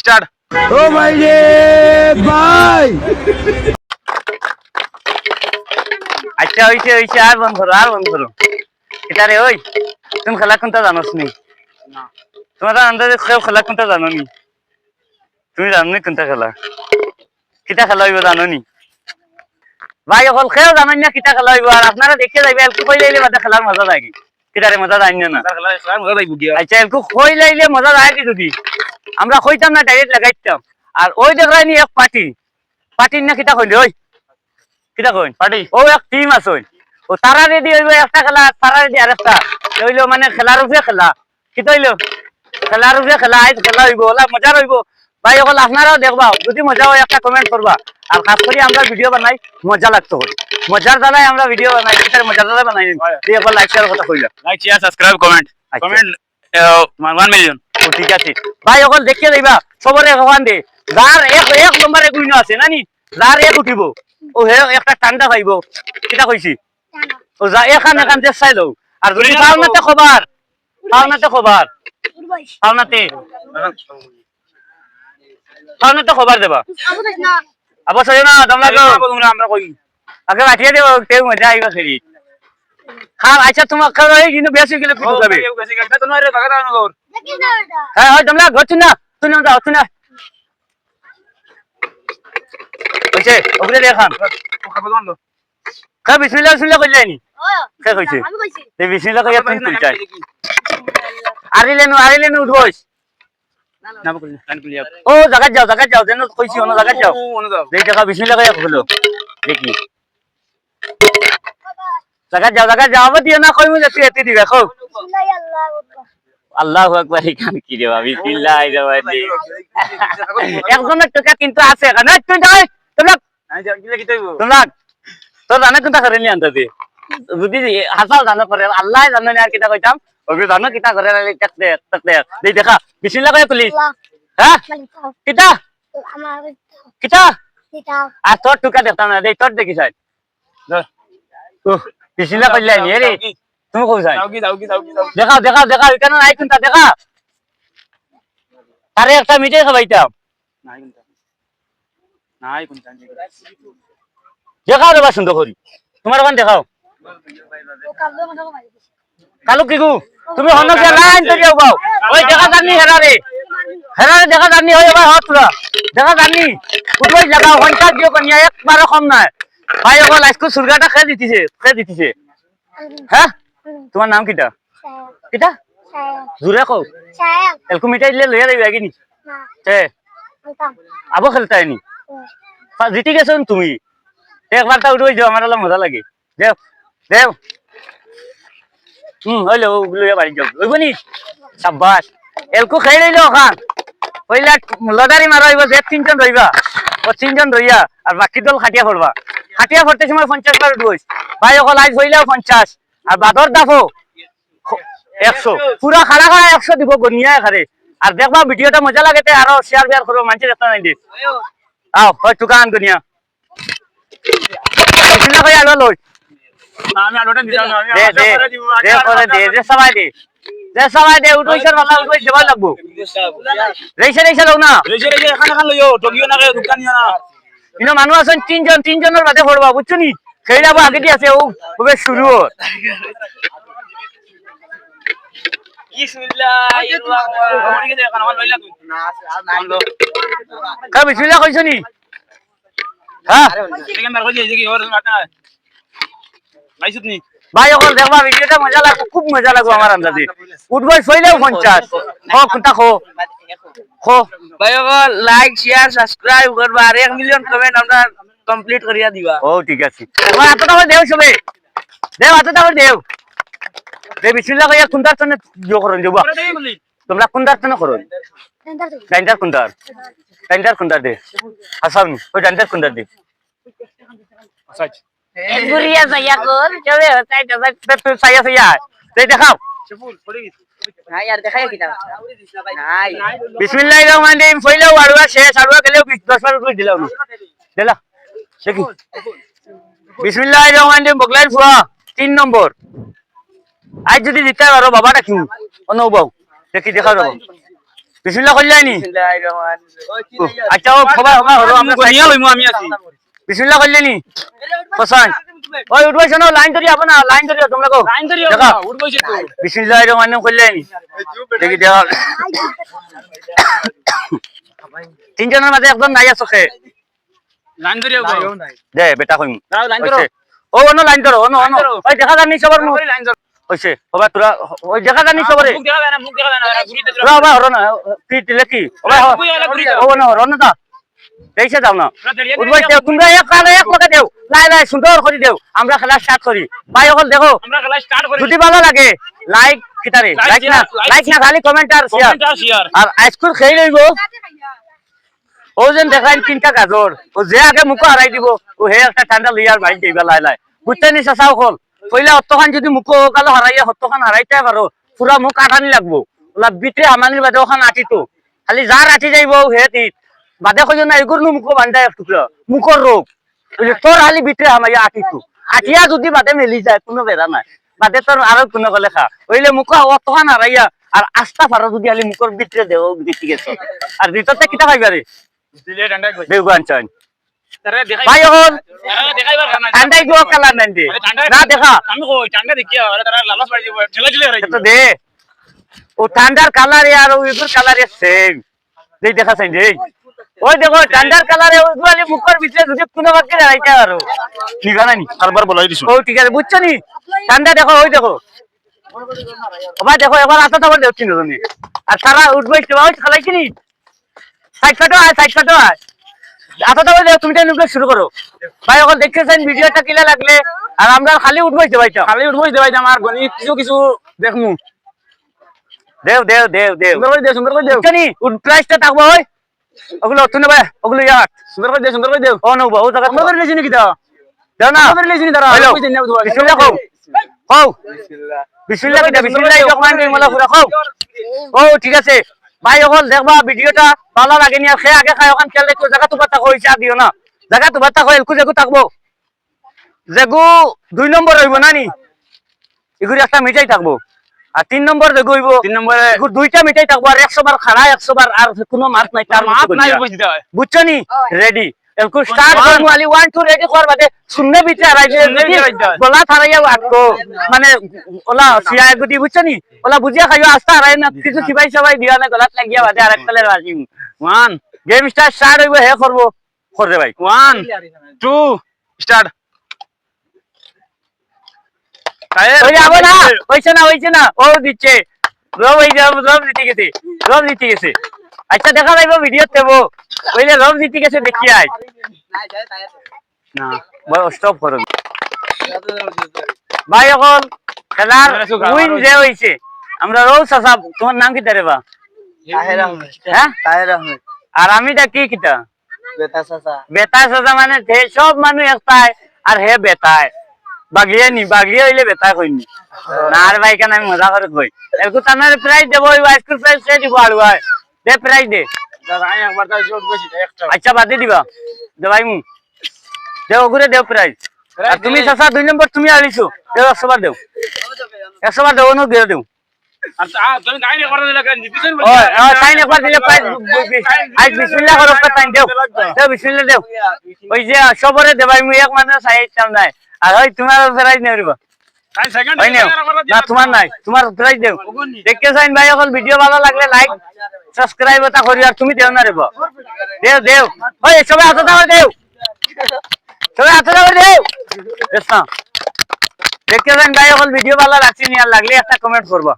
Start. ও ভাই রে ভাই। আচ্ছা হইছে হইছে আর বন্ধ করো আর বন্ধ। করো এটা রে ওই তুমি খেলা কোনটা জানোস নি? তোমার আন্দাজে কেউ খেলা কোনটা জানো নি? তুমি জানো নি কোনটা খেলা? কিটা খেলা হইব জানো নি? ভাই অকল খেয়েও জানেন না কিটা খেলা হইব আর আপনারা দেখে যাইবে এলকু কই লাইলে বাদে খেলার মজা লাগে কিটারে মজা জানি না? মজা লাগবে গিয়া আচ্ছা এলকু কই লাইলে মজা যায় কি যদি? আমরা কইতাম না ডাইরেক্ট লাগাইতাম। আর ওই দেখাই নি এক পার্টি। পার্টির না কিটা কইলে ওই? কিটা কইন? পার্টি। ও এক টিম আছে ওই। ও তারা রেডি হইব একটা খেলা তারা রেডি আর একটা। হইল মানে খেলার উপরে খেলা। কি হইল? খেলার উপরে খেলা আইজ খেলা হইব ওলা মজা হইব ভাই ওগুলো আপনারাও দেখবা যদি মজা হয় একটা কমেন্ট করবা। আর খাস করে আমরা ভিডিও বানাই মজা লাগতো করি মজার দ্বারাই আমরা ভিডিও বানাই মজার দ্বারা বানাই। একবার লাইক শেয়ার কথা কইলাম like share subscribe comment. Comment 1 million ঠিক আছে? ভাই ওগুলো দেখিয়ে দিবা সবরে ভগবান দে। যার এক এক নম্বরে গুইন আছে নানি? যার এক উঠিব ও হে একটা ঠান্ডা পাইব কিটা কইছি ও যা এখান এখান যে চাই লও। আর যদি পাওনাতে। খবর পাওনাতে খবর পাওনাতে পাওনাতে খবর দেবা। সরে না তোমরা আমরা কই আগে বাটিয়ে দেবো কেউ মজা আইবা খেলি খাও আচ্ছা তোমার এই কিন্তু বেশি গেলে পিটু যাবে। হ্যাঁ হয়, তোমরা ঘর না তুই না যাও তুই না। হইছে ওপরে দেখান খা বিসমিল্লাহ বিসমিল্লাহ কইলে জায়গা যাও জায়গা যাও, যেন কইছি জায়গা যাও। যেই জায়গা বিসমিল্লাহ কইয়া হলো দেখি। জায়গা যাও আবার দিও না, কইমু যে তুই এতে দিবে খো আল্লাহু আকবার এখান কি রে বাবা বিসমিল্লাহ একজনের টাকা কিন্তু আছে এখানে। তুই যাই তোমরা তোমরা তোর জানে কোনটা করে নি আনতে যদি হাসাল জানো করে আল্লাহ জানো না আর কিটা কইতাম। ওকে জানো কিটা করে দেখতে দেখতে দেই দেখা বিসমিল্লাহ কইয়া পুলিশ হ্যাঁ? কিটা? কিটা? আর তোর টুকা দেখতাম না দেই তোর দেখি সাইড বিসমিল্লাহ কইলাই নি রে। তুমি কই সাইড যাও কি যাও কি যাও কি যাও দেখাও দেখাও দেখাও এখানে নাই কোনটা দেখা। আরে একটা মিঠাই খাবাইতাম। নাই কোনটা নাই কোনটা দেখাও রে বা সুন্দর করি তোমার ওখানে দেখাও। কালু কিগু তুমি হন কে লাইন তো যাও বাও ওই দেখা জানি হেরা রে হেরা রে দেখা জানি ওই এবার হত দেখা জানি উঠবই লাগা হন্টা দিও কনিয়া একবার কম নাই। ভাই ওগো লাইস্কু সুরগাটা খেয়ে দিতিছে? খেয়ে দিতিছে? হ্যাঁ? তোমার নাম কিটা? কিটা? জুরে কও। এলকু মিঠাই দিলে লইয়া যাইবে আগিনি এ আবো খেলতাই নি? জিতি গেছো তুমি। একবার তা উঠবই যাও আমার অলপ মজা লাগে। দেও দেও। হুম হইল লইয়া বাড়ি যাও ওইব নি? সাব্বাস এলকু খাই লইলো ওখান হইলা লদারি মারা হইব যে তিনজন রইবা ও তিনজন রইয়া আর বাকি দল খাটিয়া পড়বা খাটিয়া পড়তে সময় পঞ্চাশ বার উঠবইস ভাই অকল আজ হইলেও পঞ্চাশ আর বাদর দাফো একশো। পুরা খাড়া খাড়া একশো দিব গনিয়া এখানে আর দেখবা ভিডিওটা মজা লাগে আরও শেয়ার বেয়ার করব মানুষের একটা নাই দিয়ে আও হয় টুকান কইয়া আলো লই আমি আলোটা দিলাম না দে দে দে করে দে দে সবাই দে। দে সবাই দে উঠো ইসর ভালো উঠো দেবা লাগবো। রেইছে রেইছে লও না। রেজে রেজে এখানে এখানে লইও টকিও না রে দোকান নিও না ইনো মানুষ আছেন তিনজন তিনজনের বাদে পড়বা বুঝছ নি? যাব আগে দিয়ে আছে ও ওবে শুরু বিসমিল্লাহ কইছো নি হ্যাঁ ভাই অকল দেখবা ভিডিওটা মজা লাগবে খুব মজা লাগবে আমার আন্দাজে। উঠবো শৈলেও পঞ্চাশ খো কোনটা খো? খো। ভাই লাইক শেয়ার সাবস্ক্রাইব করবা আর এক মিলিয়ন কমেন্ট আমরা কমপ্লিট করিয়া দিবা। ও ঠিক আছে। আমার হাতটা আমার দেও সবে দেও হাতটা আমার দেও। দে বিসমিল্লাহ কইয়া কুন্দার তনে ইয়ে করুন যাবা তোমরা কুন্দার তনে করুন ডাইন্টার কুন্দার ডাইন্টার কুন্দার দে। হাসান ওই ডাইন্টার কুন্দার দে। সাইজ গুরিয়া যাইয়া কর চলে যাবা তুই সাইয়া সাইয়া দে দেখাও বিসমিল্লাহির রহমানির রহিম ফইলাও আড়ুয়া শেষ আড়ুয়া গেলেও 10 বার দিলাও না দিলা। দেখি বিসমিল্লাহির রহমানির রহিম বগলাই ফুয়া তিন নম্বর। আজ যদি দিতে পারো বাবাটা কি অন্য বাবু দেখি দেখা যাব বিসমিল্লাহ আচ্ছা ও সবাই সবাই হলো আমরা গনিয়া লইমু আমি আছি বিসমিল্লাহ করলে নি? পছন্দ ওই উঠবাই শোনো লাইন ধরি আপনা লাইন ধরি তোমরা কো লাইন ধরি দেখা। উঠ তো। বিসমিল্লাহ রহমান দেখি দেখা তিনজনের মাঝে একদম নাই আছে লাইন ধরি দে বেটা কইম। দাও লাইন ধরো। ও অন্য লাইন ধরো অন্য অন্য। ওই দেখা জানি সবার মুখ। লাইন ধরো। হইছে সবাই তোরা ওই দেখা জানি সবারে মুখ দেখা না মুখ দেখা না ঘুরিতে তোরা সবাই হরো কি দিলে কি? সবাই হরো। মুখ এলা ঘুরিতে ও না হরো না দেইছে যাও না। উঠবাই দেও তোমরা এক কালে এক লগে দেও। লাই লাই সুন্দর করে দেও। আমরা খেলা স্টার্ট করি। ভাই সকল দেখো। আমরা খেলা স্টার্ট করি। যদি ভালো লাগে লাইক কিতারে লাইক না লাইক না খালি কমেন্ট আর শেয়ার কমেন্ট আর শেয়ার আর আইসক্রিম খেয়ে লইব। ও যেন দেখাই তিনটা গাজর ও যে আগে মুখ হারাই দিব, ও হে একটা ঠান্ডা লইয়ার বাইক দিবা লাই লাই। বুঝতে নি চাও কল কইলে অতখান যদি মুখ কালো হারাইয়া হতখান হারাইতে পারো পুরা মুখ আটানি লাগবো। ওলা বিটে আমানির বাদে ওখান আটিতো খালি যার আটি যাইব হে তিত বাদে কই না এগুর নু মুখ বান্ধাই এক টুকরা মুখর রোগ তোর খালি বিটে আমাইয়া আটিতো আটিয়া যদি বাদে মেলি যায়, কোনো বেড়া নাই। বাদে তোর আরও কোনো গলে খা? ওইলে মুখ অতখান হারাইয়া আর আস্তা ফারা যদি খালি মুখর বিটে দেও দিতে গেছ আর ভিতরতে কিতা খাইবারে দিলে ডান্ডা কই দেও আনছান তারে দেখাই ভাই হল তারে দেখাইবার খানা ঠান্ডাই গো কালার নাই দে। আরে ঠান্ডা না দেখা। আমি কই ঠান্ডা দেখিয়া লালাস বাড়ি ঠেলা ঠেলা তো দে। ও ঠান্ডার কালার আর ওইগুর কালার সেম দেই দেখা চাই দেই। ওই দেখো ঠান্ডার কালারে ওইগুলি মুখের ভিতরে যদি কোনো বাক্যে দাঁড়াইতে পারো ঠিক আছে নি বলাই দিছো। ও ঠিক আছে বুঝছ নি? ঠান্ডা দেখো ওই দেখো। ওবার দেখো এবার আতো তো দেখছি না তুমি আর সারা উঠবে ওই খালাইছি নি? সাইড কাটো আয় সাইড কাটো আয় আতো তো দেখো তুমি তাই শুরু করো। ভাই এখন দেখতে ভিডিওটা কিলা লাগলে আর আমরা খালি ভাইটা আমার গণিত কিছু কিছু দেখমু। দেও দেও দেও দেও। সুন্দর করে দে সুন্দর করে দেও। জানি প্রাইসটা থাকব ওই। ওগুলো তুই ভাই ওগুলো ইয়ার সুন্দর করে দে সুন্দর করে দেও। ও নব ও জায়গা সুন্দর করে লেছি নাকি দাও? দাও না। করে লেছি নি হ্যালো। বিসমিল্লাহ কও। কও। বিসমিল্লাহ। বিসমিল্লাহ রহমান রহিম আল্লাহ পুরা কও। ও ঠিক আছে। ভাই ওগুল দেখবা ভিডিওটা ভালো লাগে নি আর সে আগে খাই ওখান খেলে জায়গা তো বাতা কইছা দিও না? জায়গা তো বাতা কই এলকু যেগু থাকবো যেগু দুই নম্বর হইব না নি? এগুলি একটা মিঠাই থাকবো আর তিন নম্বর যেগু হইব। তিন নম্বরে দুইটা মিঠাই থাকবো আর একশো বার খাড়া একশো বার আর কোনো মাছ নাই তার মাপ নাই বুঝছো নি? রেডি এলকু স্টার্ট One. করব আলি ওয়ান টু রেডি কর বাদে শূন্য আড়াই যায়। গলা থারাইয়া আটকো। মানে ওলা সিয়া গুটি বুঝছ নি? ওলা বুঝিয়া খাইও আস্তা হারাই না কিছু সিবাই সবাই দিয়া না গলাত লাগিয়া বাদে আরেক তালে রাজি ওয়ান গেম স্টার্ট স্টার্ট হইব হে করব। করবে ভাই। ওয়ান টু স্টার্ট ওই যাব না হইছে না হইছে না। ও দিচ্ছে। রব হয়ে যাব রব দিতে গেছে রব দিতে গেছে। আচ্ছা দেখা যাইব ভিডিও দেবো ওইলে রব দিতে গেছে দেখি আয়। না স্টপ করো। ভাই এখন খেলার উইন যে হইছে আমরা রোজ আসাব তোমার নাম কি তারে বা? তাহের আহমেদ। হ্যাঁ? তাহের আহমেদ। আর আমি তা কি কিতা? বেতা চাচা। বেতা সাজা মানে সব মানুষ একটাই আর হে বেতায় বাগিয়ে নি বাগিয়ে হইলে বেতা কইনি না? আর ভাই কেন আমি মজা করে কই। এরকম তার প্রাইজ দেবো ওই আইসক্রিম প্রাইজ সে দিব আর ভাই দে প্রাইজ দে। আচ্ছা বাদ দিয়ে দিবা। দে ভাই মু দেও ঘুরে দেও প্রাইজ। আর তুমি চাচা দুই নম্বর তুমি দেও একশো বার দেও। একশো বার দেও সবরে দেবাই মু এক মানুষ নাই আর তোমার প্রাইজ নেই না তোমার নাই তোমার প্রাইজ দেও। দেখতে চাইন ভাই এখন ভিডিও ভালো লাগলে লাইক সাবস্ক্রাইব এটা করি আর তুমি দেও না রে দেও দেও। ওই সবাই হাতে দাও দেও। সবাই হাতে দাও। দেও দেখতে চাইন ভাই এখন ভিডিও ভালো লাগছে নি আর লাগলে একটা কমেন্ট করবা।